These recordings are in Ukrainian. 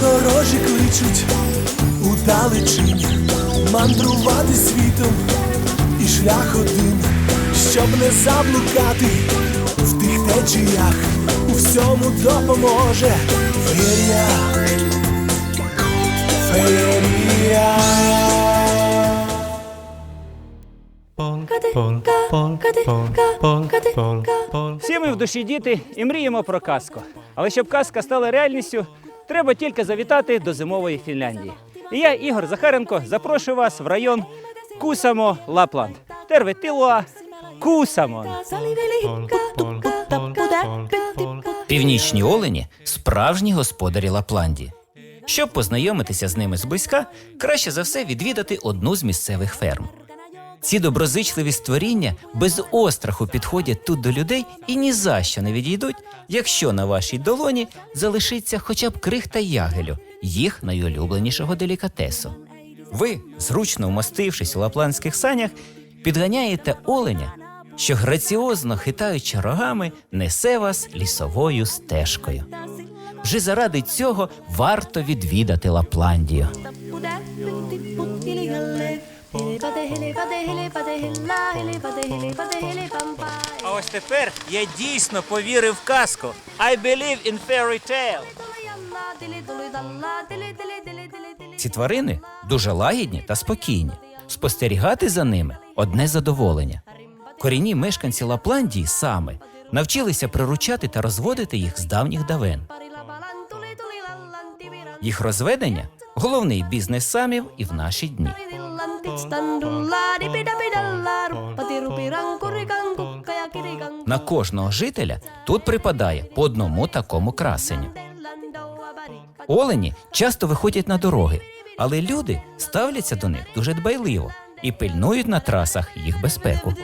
Подорожі кличуть у далечінь мандрувати світом і шлях один, щоб не заблукати в тих течіях, у всьому допоможе феєрія, феєрія. Всі ми в душі діти і мріємо про казку. Але щоб казка стала реальністю, треба тільки завітати до зимової Фінляндії. І я, Ігор Захаренко, запрошую вас в район Кусамо Лапланд. Терветилуа Кусамон. Північні олені справжні господарі Лапландії. Щоб познайомитися з ними зблизька, краще за все відвідати одну з місцевих ферм. Ці доброзичливі створіння без остраху підходять тут до людей і ні за що не відійдуть, якщо на вашій долоні залишиться хоча б крихта ягелю, їх найулюбленішого делікатесу. Ви, зручно вмостившись у лапландських санях, підганяєте оленя, що граціозно хитаючи рогами, несе вас лісовою стежкою. Вже заради цього варто відвідати Лапландію. А ось тепер я дійсно повірив в казку. I believe in fairy tale. Ці тварини дуже лагідні та спокійні. Спостерігати за ними одне задоволення. Корінні мешканці Лапландії саме навчилися приручати та розводити їх з давніх давен. Їх розведення головний бізнес самів і в наші дні. На кожного жителя тут припадає по одному такому красенню. Олені часто виходять на дороги, але люди ставляться до них дуже дбайливо і пильнують на трасах їх безпеку.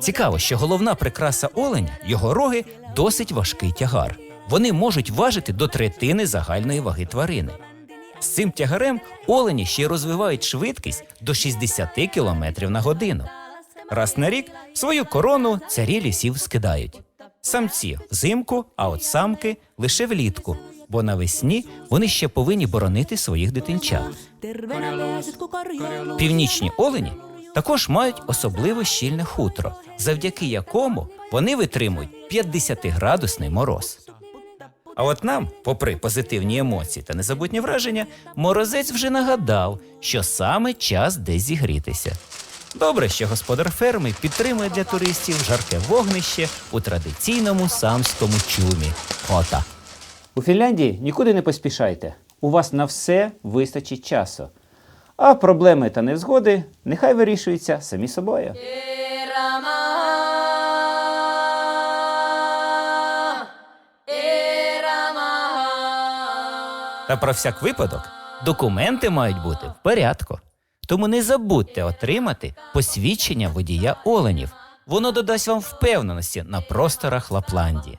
Цікаво, що головна прикраса оленя його роги досить важкий тягар. Вони можуть важити до третини загальної ваги тварини. З цим тягарем олені ще розвивають швидкість до 60 км на годину. Раз на рік свою корону царі лісів скидають. Самці взимку, а от самки лише влітку, бо навесні вони ще повинні боронити своїх дитинчат. Північні олені також мають особливо щільне хутро, завдяки якому вони витримують 50-градусний мороз. А от нам, попри позитивні емоції та незабутні враження, морозець вже нагадав, що саме час десь зігрітися. Добре, що господар ферми підтримує для туристів жарке вогнище у традиційному самському чумі. Ота. У Фінляндії нікуди не поспішайте. У вас на все вистачить часу. А проблеми та невзгоди нехай вирішуються самі собою. Та про всяк випадок документи мають бути в порядку. Тому не забудьте отримати посвідчення водія оленів. Воно додасть вам впевненості на просторах Лапландії.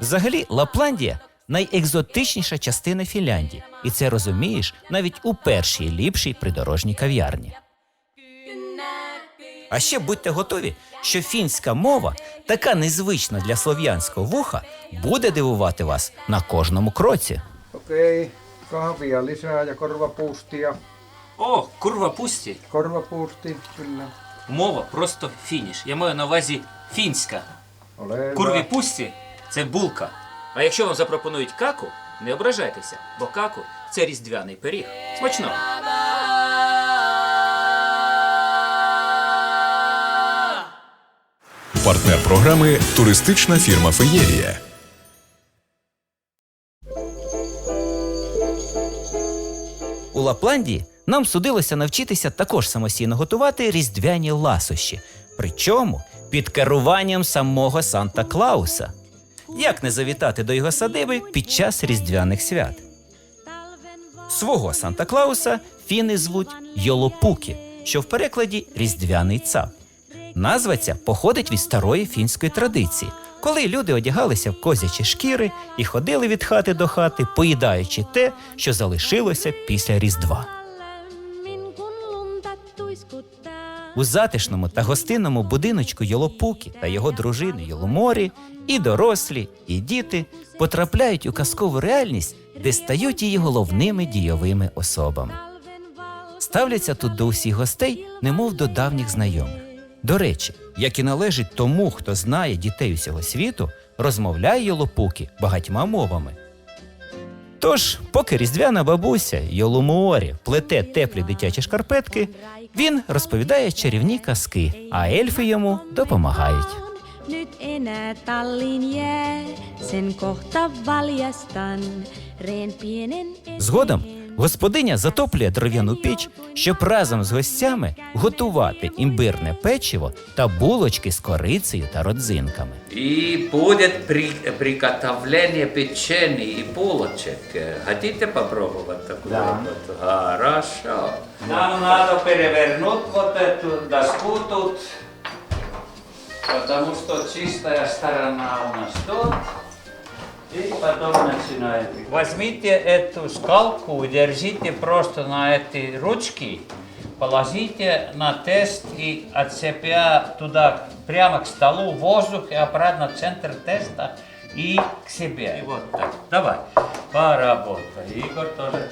Взагалі, Лапландія найекзотичніша частина Фінляндії, і це розумієш навіть у першій ліпшій придорожній кав'ярні. А ще будьте готові, що фінська мова, така незвична для слов'янського вуха, буде дивувати вас на кожному кроці. Okei, kahvia lisää ja korvapuustia. О, курва пусті. Korvapuusti, kyllä. Мова просто фініш. Я маю на увазі фінська. Ole hyvä. Курві пусті це булка. А якщо вам запропонують каку, не ображайтеся, бо каку це різдвяний пиріг. Смачно. Партнер програми туристична фірма Феєрія. У Лапландії нам судилося навчитися також самостійно готувати різдвяні ласощі, причому під керуванням самого Санта Клауса. Як не завітати до його садиби під час різдвяних свят? Свого Санта Клауса фіни звуть Йолопукі, що в перекладі різдвяний цап. Назва ця походить від старої фінської традиції, коли люди одягалися в козячі шкіри і ходили від хати до хати, поїдаючи те, що залишилося після Різдва. У затишному та гостинному будиночку Йолопуки та його дружини Йоломорі і дорослі, і діти потрапляють у казкову реальність, де стають її головними дійовими особами. Ставляться тут до усіх гостей, немов до давніх знайомих. До речі, як і належить тому, хто знає дітей усього світу, розмовляє Йолопуки багатьма мовами. Тож, поки різдвяна бабуся Йоломуорі плете теплі дитячі шкарпетки, він розповідає чарівні казки, а ельфи йому допомагають. Nyt enää tallin jää, sen kohta valjastan. Reen pienen Згодом господиня затоплює дерев'яну піч, щоб разом з гостями готувати імбирне печиво та булочки з корицею та родзинками. И будет при, приготовление печенья и булочек. Хотите попробовать такую работу? Хорошо. Нам надо перевернуть вот эту доску тут, потому что чистая сторона у нас тут. И потом начинаем. Возьмите эту скалку, держите просто на эти ручки, положите на тест и отцепя туда прямо к столу воздух и обратно в центр теста и к себе. И вот так. Давай, поработай. Игорь тоже.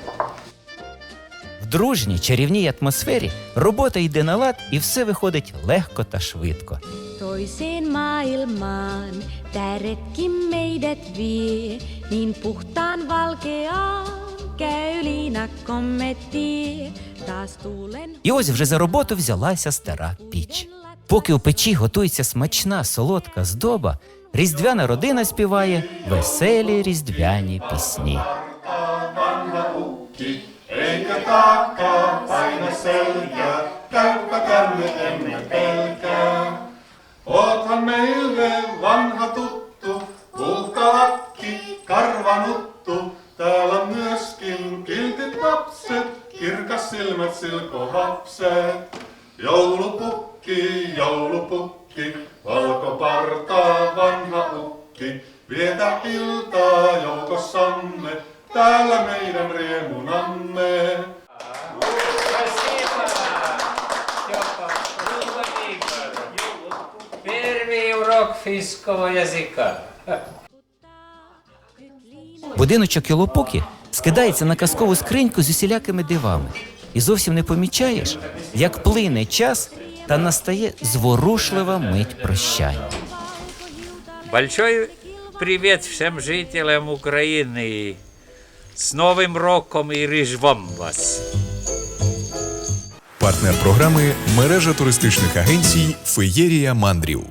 В дружній чарівній атмосфері робота йде на лад і все виходить lehko та швидко. Toiseen maailmaan. Tää retki meidät vie, niin puhtaan valkeaa. Käy liinakkomme tie, taas tuulen І ось вже за роботу взялася стара піч. Поки у печі готується смачна солодка здоба, різдвяна родина співає веселі різдвяні пісні. Eikä taakkaa paina selkää, käypä tänne emme pelkää. Silkovapset. Joulupukki, joulupukki, valkopartaa vanha ukki. Vietä iltaa joukossamme, täällä meidän riemunamme. Первый урок языка. Будиночок Йолопуки скидається на казкову скриньку з усілякими дивами. І зовсім не помічаєш, як плине час та настає зворушлива мить прощання. Большой привет всем жителям Украины. С Новым роком и Рождеством вас! Партнер програми мережа туристичних агенцій Феєрія мандрів.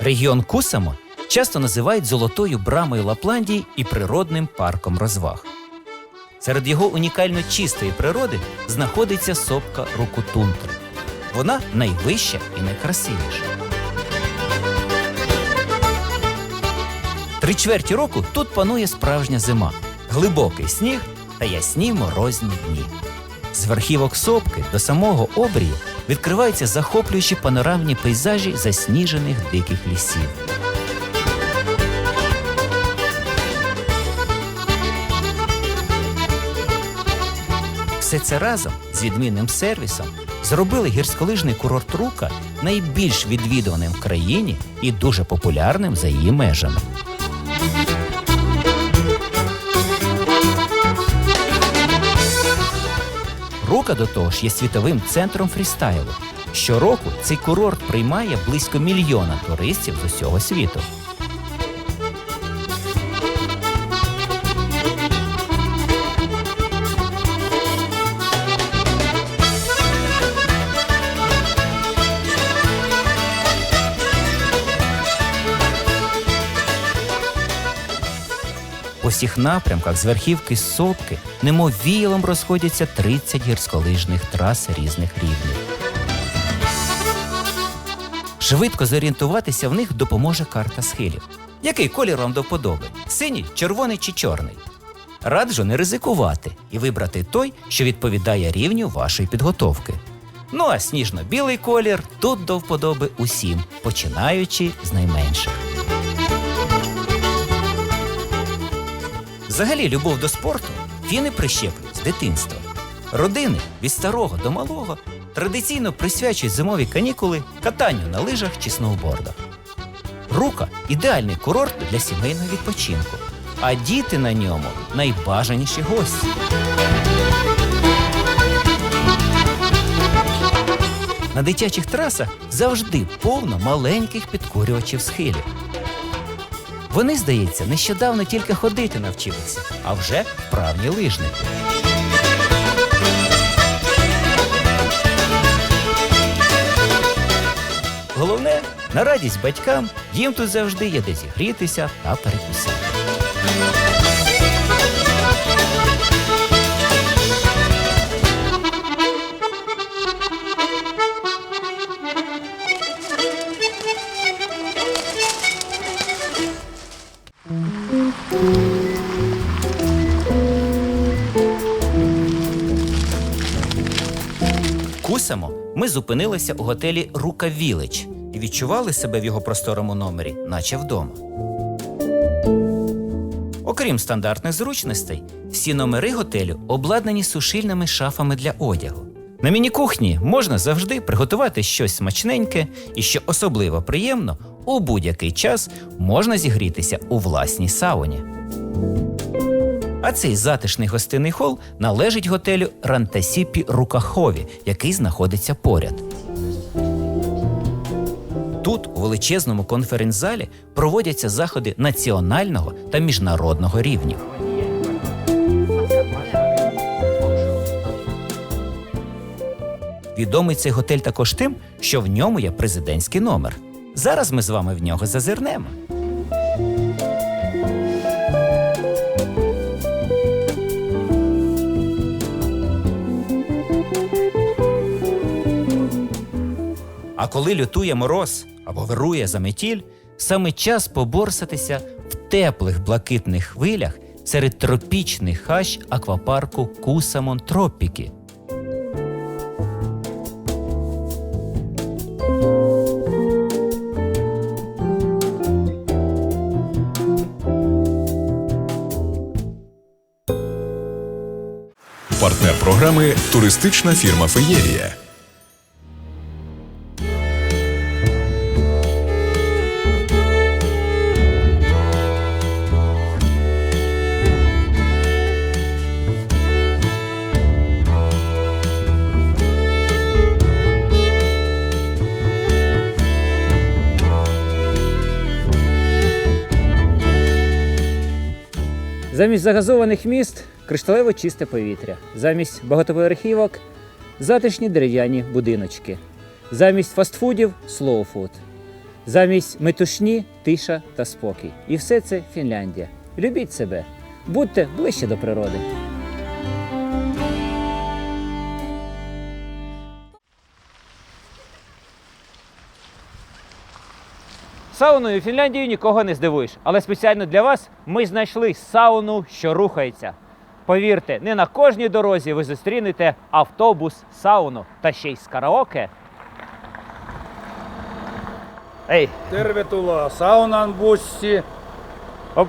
Регіон Кусамо часто називають золотою брамою Лапландії і природним парком розваг. Серед його унікально чистої природи знаходиться сопка Рукутунтри. Вона найвища і найкрасивіша. Три чверті року тут панує справжня зима, глибокий сніг та ясні морозні дні. З верхівок сопки до самого обрію відкриваються захоплюючі панорамні пейзажі засніжених диких лісів. Все це разом з відмінним сервісом зробили гірськолижний курорт Рука найбільш відвідуваним в країні і дуже популярним за її межами. Рука до того ж є світовим центром фрістайлу. Щороку цей курорт приймає близько мільйона туристів з усього світу. Всіх напрямках з верхівки сопки немов віялом розходяться 30 гірськолижних трас різних рівнів. Швидко зорієнтуватися в них допоможе карта схилів. Який колір вам до вподоби? Синій, червоний чи чорний? Раджу не ризикувати і вибрати той, що відповідає рівню вашої підготовки. Ну а сніжно-білий колір тут до вподоби усім, починаючи з найменших. Взагалі, любов до спорту фіни прищеплюють з дитинства. Родини від старого до малого традиційно присвячують зимові канікули катанню на лижах чи сноубордах. Рука ідеальний курорт для сімейного відпочинку, а діти на ньому найбажаніші гості. На дитячих трасах завжди повно маленьких підкорювачів схилів. Вони, здається, нещодавно тільки ходити навчилися, а вже вправні лижники. Головне, на радість батькам їм тут завжди є де зігрітися та перекусити. Ми зупинилися у готелі Рука Вілич і відчували себе в його просторому номері, наче вдома. Окрім стандартних зручностей, всі номери готелю обладнані сушильними шафами для одягу. На міні-кухні можна завжди приготувати щось смачненьке і, що особливо приємно, у будь-який час можна зігрітися у власній сауні. А цей затишний гостинний хол належить готелю Рантасіпі Рукахові, який знаходиться поряд. Тут, у величезному конференц-залі, проводяться заходи національного та міжнародного рівнів. Відомий цей готель також тим, що в ньому є президентський номер. Зараз ми з вами в нього зазирнемо. А коли лютує мороз або вирує заметіль, саме час поборсатися в теплих блакитних хвилях серед тропічних хащ аквапарку Кусамон Тропіки. Партнер програми туристична фірма Феєрія. Замість загазованих міст кришталево чисте повітря. Замість багатоповерхівок затишні дерев'яні будиночки. Замість фастфудів слоуфуд. Замість метушні тиша та спокій. І все це Фінляндія. Любіть себе, будьте ближче до природи. Сауною Фінляндію нікого не здивуєш, але спеціально для вас ми знайшли сауну, що рухається. Повірте, не на кожній дорозі ви зустрінете автобус сауну та ще й з караоке. Ей, Tervetuloa saunan bussi. оп,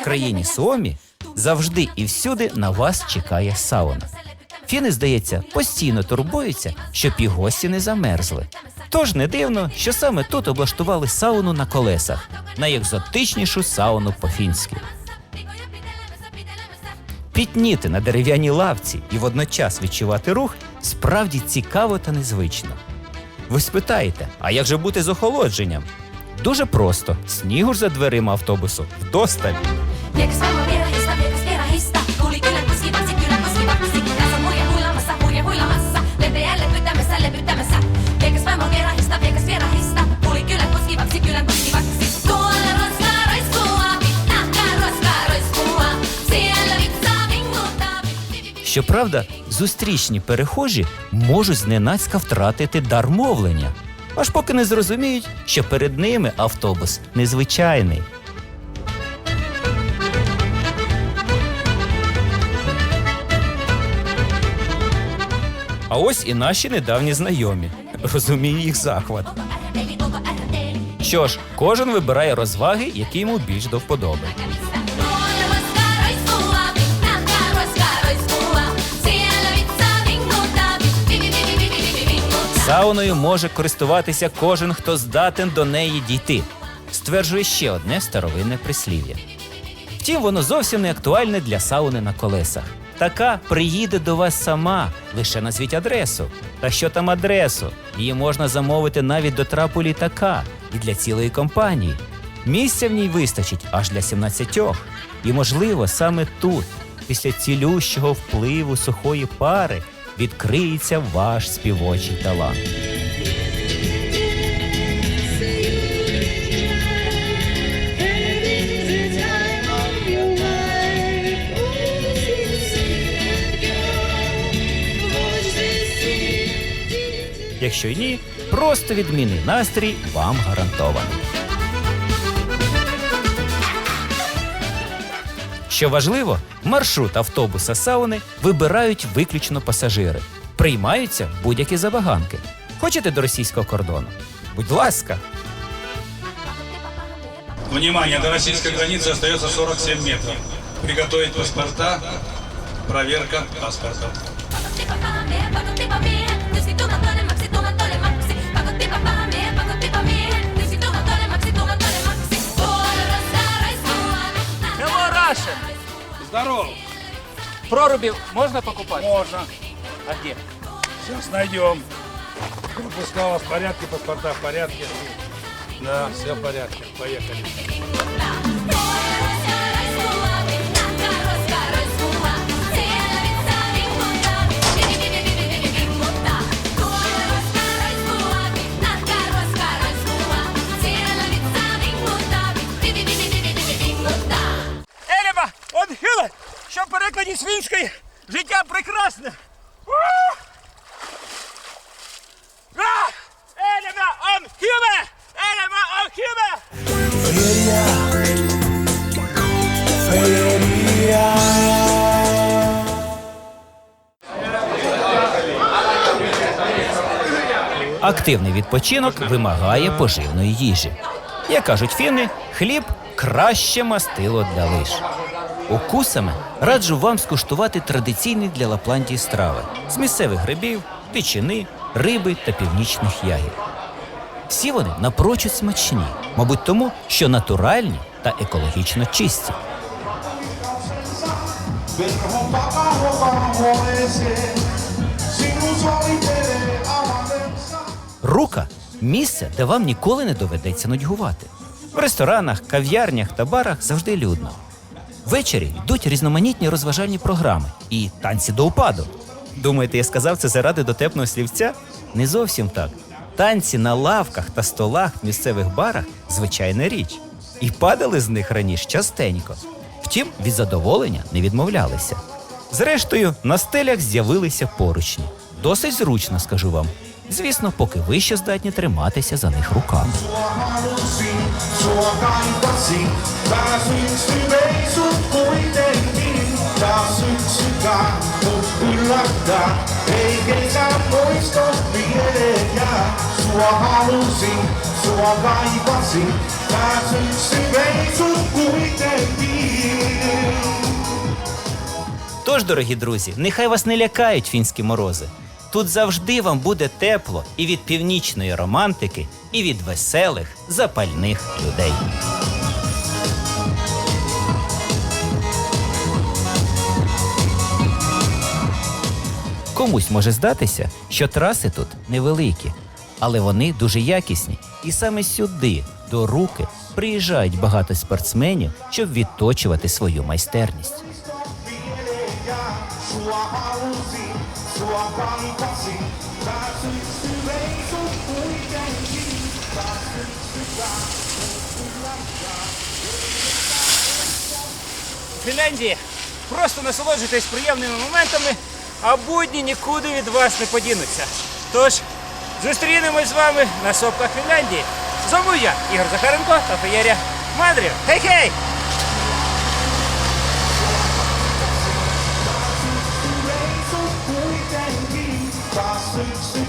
В країні Суомі завжди і всюди на вас чекає сауна. Фіни, здається, постійно турбуються, щоб і гості не замерзли. Тож не дивно, що саме тут облаштували сауну на колесах, найекзотичнішу сауну по-фінськи. Пітніти на дерев'яній лавці і водночас відчувати рух справді цікаво та незвично. Ви спитаєте, а як же бути з охолодженням? Дуже просто: снігу ж за дверима автобусу вдосталь. Щоправда, зустрічні перехожі можуть зненацька втратити дар мовлення, аж поки не зрозуміють, що перед ними автобус незвичайний. А ось і наші недавні знайомі. Розумію їх захват. Що ж, кожен вибирає розваги, які йому більш до вподоби. Сауною може користуватися кожен, хто здатен до неї дійти, стверджує ще одне старовинне прислів'я. Втім, воно зовсім не актуальне для сауни на колесах. Така приїде до вас сама, лише назвіть адресу. Та що там адресу? Її можна замовити навіть до трапу літака і для цілої компанії. Місця в ній вистачить аж для 17. І, можливо, саме тут, після цілющого впливу сухої пари, відкриється ваш співочий талант. Якщо ні, просто відмінний настрій вам гарантований. Що важливо, маршрут автобуса сауни вибирають виключно пасажири. Приймаються будь-які забаганки. Хочете до російського кордону? Будь ласка, Внимание, до российской границы остается 47 метров. Приготовить паспорта, проверка паспорта. Здорово! Прорубів можна покупати? Можно. А де? Сейчас найдем. Пропуска у вас в порядке, паспорта в порядке. Да, все в порядке. Поехали. Перекладі свінської життя прекрасне. Елема, он хиле! Елема, он активний відпочинок вимагає поживної їжі. Як кажуть фіни, хліб краще мастило для лиш. Укусами раджу вам скуштувати традиційні для Лапландії страви з місцевих грибів, дичини, риби та північних ягід. Всі вони напрочуд смачні, мабуть, тому, що натуральні та екологічно чисті. Рука місце, де вам ніколи не доведеться нудьгувати. В ресторанах, кав'ярнях та барах завжди людно. Ввечері йдуть різноманітні розважальні програми і танці до упаду. Думаєте, я сказав це заради дотепного слівця? Не зовсім так. Танці на лавках та столах в місцевих барах звичайна річ. І падали з них раніше частенько. Втім, від задоволення не відмовлялися. Зрештою, на стелях з'явилися поручні. Досить зручно, скажу вам. Звісно, поки ви ще здатні триматися за них руками. Тож, дорогі друзі, нехай вас не лякають фінські морози. Тут завжди вам буде тепло і від північної романтики, і від веселих, запальних людей. Комусь може здатися, що траси тут невеликі, але вони дуже якісні. І саме сюди, до руки, приїжджають багато спортсменів, щоб відточувати свою майстерність. Фінляндії просто насолоджуйтесь приємними моментами, а будні нікуди від вас не подінуться. Тож зустрінемось з вами на сопках Фінляндії. Зову я Ігор Захаренко та феєрія Мандрів. Хей-хей!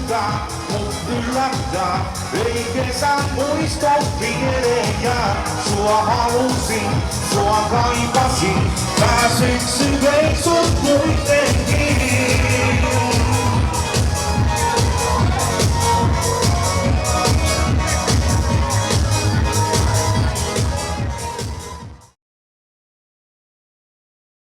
muista, mut yllättää. Ei kesä muista vielä Sua halusin, sua kaipasin. Mä syksy vei.